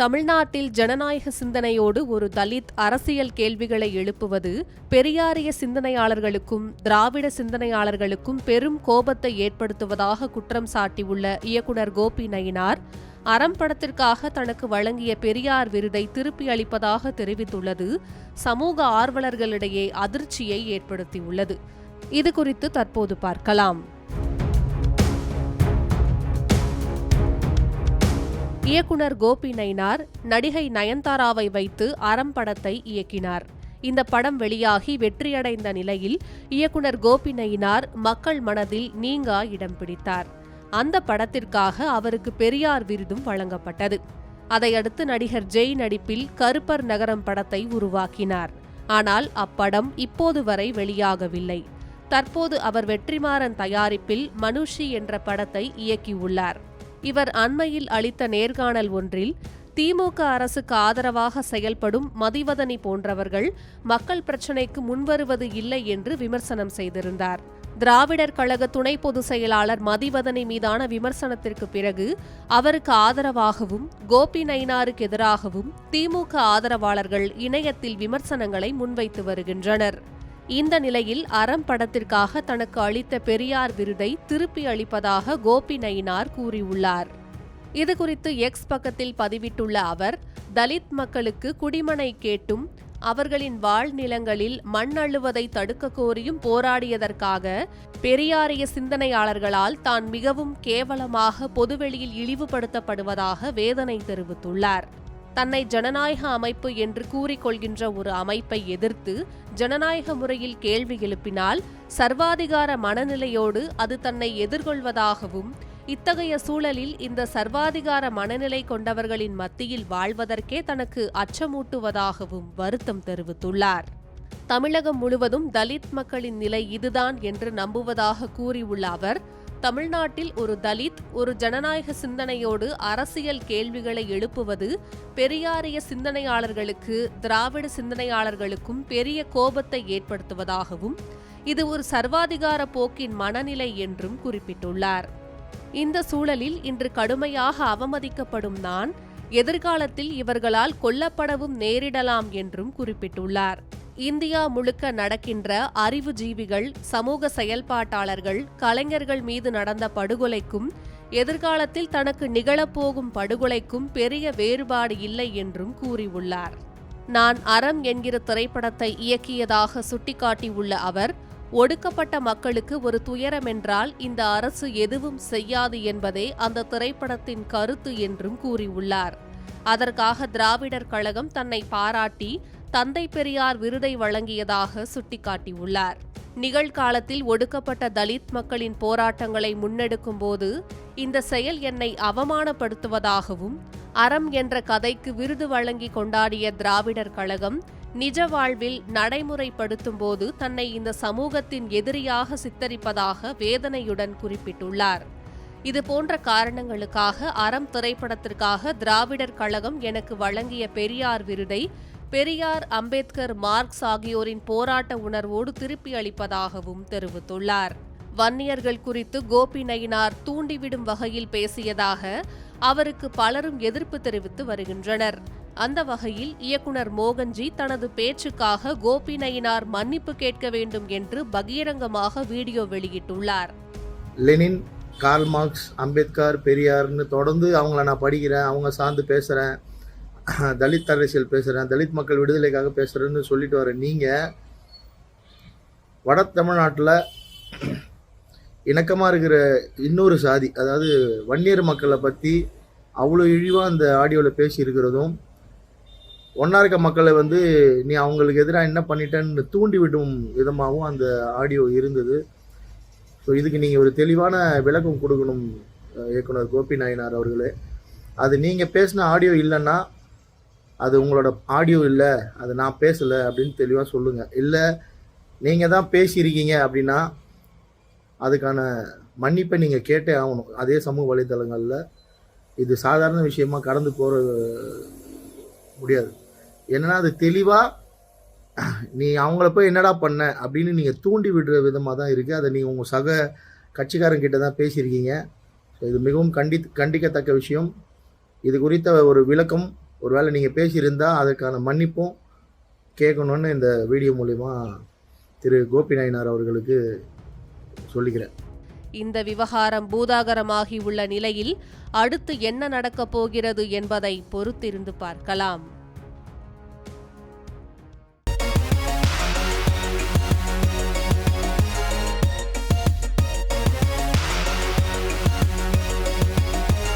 தமிழ்நாட்டில் ஜனநாயக சிந்தனையோடு ஒரு தலித் அரசியல் கேள்விகளை எழுப்புவது பெரியாரிய சிந்தனையாளர்களுக்கும் திராவிட சிந்தனையாளர்களுக்கும் பெரும் கோபத்தை ஏற்படுத்துவதாக குற்றம் சாட்டியுள்ள இயக்குனர் கோபி நயினார் அறம் படத்திற்காக தனக்கு வழங்கிய பெரியார் விருதை திருப்பி அளிப்பதாக தெரிவித்துள்ளது. சமூக ஆர்வலர்களிடையே அதிர்ச்சியை ஏற்படுத்தியுள்ளது. இது குறித்து தற்போது பார்க்கலாம். இயக்குனர் கோபி நயினார் நடிகை நயன்தாராவை வைத்து அறம் படத்தை இயக்கினார். இந்த படம் வெளியாகி வெற்றியடைந்த நிலையில் இயக்குனர் கோபி நயினார் மக்கள் மனதில் நீங்கா இடம் பிடித்தார். அந்த படத்திற்காக அவருக்கு பெரியார் விருதும் வழங்கப்பட்டது. அதையடுத்து நடிகர் ஜெய் நடிப்பில் கருப்பர் நகரம் படத்தை உருவாக்கினார். ஆனால் அப்படம் இப்போது வரை வெளியாகவில்லை. தற்போது அவர் வெற்றிமாறன் தயாரிப்பில் மனுஷி என்ற படத்தை இயக்கியுள்ளார். இவர் அண்மையில் அளித்த நேர்காணல் ஒன்றில் திமுக அரசுக்கு ஆதரவாக செயல்படும் மதிவதனி போன்றவர்கள் மக்கள் பிரச்சினைக்கு முன்வருவது இல்லை என்று விமர்சனம் செய்திருந்தார். திராவிடர் கழக துணை பொதுச் செயலாளர் மதிவதனி மீதான விமர்சனத்திற்கு பிறகு அவருக்கு ஆதரவாகவும் கோபி நயினாருக்கு எதிராகவும் திமுக ஆதரவாளர்கள் இணையத்தில் விமர்சனங்களை முன்வைத்து வருகின்றனர். இந்த நிலையில் அறம் படத்திற்காக தனக்கு அளித்த பெரியார் விருதை திருப்பி அளிப்பதாக கோபி நயினார் கூறியுள்ளார். இதுகுறித்து எக்ஸ் பக்கத்தில் பதிவிட்டுள்ள அவர் தலித் மக்களுக்கு குடிமனை கேட்டும் அவர்களின் வாழ்நிலங்களில் மண் அள்ளுவதை தடுக்க கோரியும் போராடியதற்காக பெரியாரிய சிந்தனையாளர்களால் தான் மிகவும் கேவலமாக பொதுவெளியில் இழிவுபடுத்தப்படுவதாக வேதனை தெரிவித்துள்ளார். தன்னை ஜனநாயக அமைப்பு என்று கூறிக்கொள்கின்ற ஒரு அமைப்பை எதிர்த்து ஜனநாயக முறையில் கேள்வி எழுப்பினால் சர்வாதிகார மனநிலையோடு அது தன்னை எதிர்கொள்வதாகவும் இத்தகைய சூழலில் இந்த சர்வாதிகார மனநிலை கொண்டவர்களின் மத்தியில் வாழ்வதற்கே தனக்கு அச்சமூட்டுவதாகவும் வருத்தம் தெரிவித்துள்ளார். தமிழகம் முழுவதும் தலித் மக்களின் நிலை இதுதான் என்று நம்புவதாக கூறியுள்ள அவர் தமிழ்நாட்டில் ஒரு தலித் ஒரு ஜனநாயக சிந்தனையோடு அரசியல் கேள்விகளை எழுப்புவது பெரியாரிய சிந்தனையாளர்களுக்கு திராவிட சிந்தனையாளர்களுக்கும் பெரிய கோபத்தை ஏற்படுத்துவதாகவும் இது ஒரு சர்வாதிகார போக்கின் மனநிலை என்றும் குறிப்பிட்டுள்ளார். இந்த சூழலில் இன்று கடுமையாக அவமதிக்கப்படும் நான் எதிர்காலத்தில் இவர்களால் கொல்லப்படவும் நேரிடலாம் என்றும் குறிப்பிட்டுள்ளார். இந்தியா முழுக்க நடக்கின்ற அறிவுஜீவிகள் சமூக செயல்பாட்டாளர்கள் கலைஞர்கள் மீது நடந்த படுகொலைக்கும் எதிர்காலத்தில் தனக்கு நிகழப்போகும் படுகொலைக்கும் பெரிய வேறுபாடு இல்லை என்றும் கூறியுள்ளார். நான் அறம் என்கிற திரைப்படத்தை இயக்கியதாக சுட்டிக்காட்டியுள்ள அவர் ஒடுக்கப்பட்ட மக்களுக்கு ஒரு துயரம் என்றால் இந்த அரசு எதுவும் செய்யாது என்பதே அந்த திரைப்படத்தின் கருத்து என்றும் கூறியுள்ளார். அதற்காக திராவிடர் கழகம் தன்னை பாராட்டி தந்தை பெரியார் விருதை வழங்கியதாக சுட்டிக்காட்டியுள்ளார். நிகழ்காலத்தில் ஒடுக்கப்பட்ட தலித் மக்களின் போராட்டங்களை முன்னெடுக்கும் போது இந்த செயல் என்னை அவமானப்படுத்துவதாகவும் அறம் என்ற கதைக்கு விருது வழங்கி கொண்டாடிய திராவிடர் கழகம் நிஜ வாழ்வில் நடைமுறைப்படுத்தும் போது தன்னை இந்த சமூகத்தின் எதிரியாக சித்தரிப்பதாக வேதனையுடன் குறிப்பிட்டுள்ளார். இது போன்ற காரணங்களுக்காக அறம் திரைப்படத்திற்காக திராவிடர் கழகம் எனக்கு வழங்கிய பெரியார் விருதை பெரியார் அம்பேத்கர் மார்க்ஸ் ஆகியோரின் போராட்ட உணர்வோடு திருப்பி அளிப்பதாகவும் தெரிவித்துள்ளார். வன்னியர்கள் குறித்து கோபி நயினார் தூண்டிவிடும் வகையில் பேசியதாக அவருக்கு பலரும் எதிர்ப்பு தெரிவித்து வருகின்றனர். அந்த வகையில் இயக்குனர் மோகன்ஜி தனது பேச்சுக்காக கோபி நயினார் மன்னிப்பு கேட்க வேண்டும் என்று பகிரங்கமாக வீடியோ வெளியிட்டுள்ளார். லெனின் கார்ல் மார்க்ஸ் அம்பேத்கர் பெரியார்னு தொடர்ந்து அவங்கள நான் படிக்கிறேன் அவங்க சார்ந்து பேசுகிறேன் தலித் அரசியல் பேசுகிறேன் தலித் மக்கள் விடுதலைக்காக பேசுகிறேன்னு சொல்லிட்டு வர நீங்கள் வட தமிழ்நாட்டில் இணக்கமாக இருக்கிற இன்னொரு சாதி அதாவது வன்னியர் மக்களை பற்றி அவ்வளோ இழிவாக அந்த ஆடியோவில் பேசியிருக்கிறதும் ஒன்றா இருக்க மக்களை வந்து நீ அவங்களுக்கு எதிராக என்ன பண்ணிட்டேன்னு தூண்டிவிடும் விதமாகவும் அந்த ஆடியோ இருந்தது. ஸோ இதுக்கு நீங்கள் ஒரு தெளிவான விளக்கம் கொடுக்கணும் இயக்குனர் கோபி நாயனார் அவர்களே. அது நீங்கள் பேசின ஆடியோ இல்லைன்னா அது உங்களோட ஆடியோ இல்லை அது நான் பேசலை அப்படின்னு தெளிவாக சொல்லுங்கள் இல்லை நீங்கள் தான் பேசியிருக்கீங்க அப்படின்னா அதுக்கான மன்னிப்பை நீங்கள் கேட்டே ஆகணும். அதே சமூக வலைத்தளங்களில் இது சாதாரண விஷயமா கடந்து போகிற முடியாது. என்னன்னா அது தெளிவாக நீ அவங்கள போய் என்னடா பண்ண அப்படின்னு நீங்கள் தூண்டி விடுற விதமாக தான் இருக்குது அதை நீங்கள் உங்கள் சக கட்சிக்காரங்கிட்ட தான் பேசியிருக்கீங்க. ஸோ இது மிகவும் கண்டி கண்டிக்கத்தக்க விஷயம். இது குறித்த ஒரு விளக்கம் ஒருவேளை நீங்கள் பேசியிருந்தால் அதற்கான மன்னிப்பும் கேட்கணுன்னு இந்த வீடியோ மூலிமா திரு கோபி நாயனார் அவர்களுக்கு சொல்லிக்கிறேன். இந்த விவகாரம் பூதாகரமாகி உள்ள நிலையில் அடுத்து என்ன நடக்கப் போகிறது என்பதை பொறுத்திருந்து பார்க்கலாம்.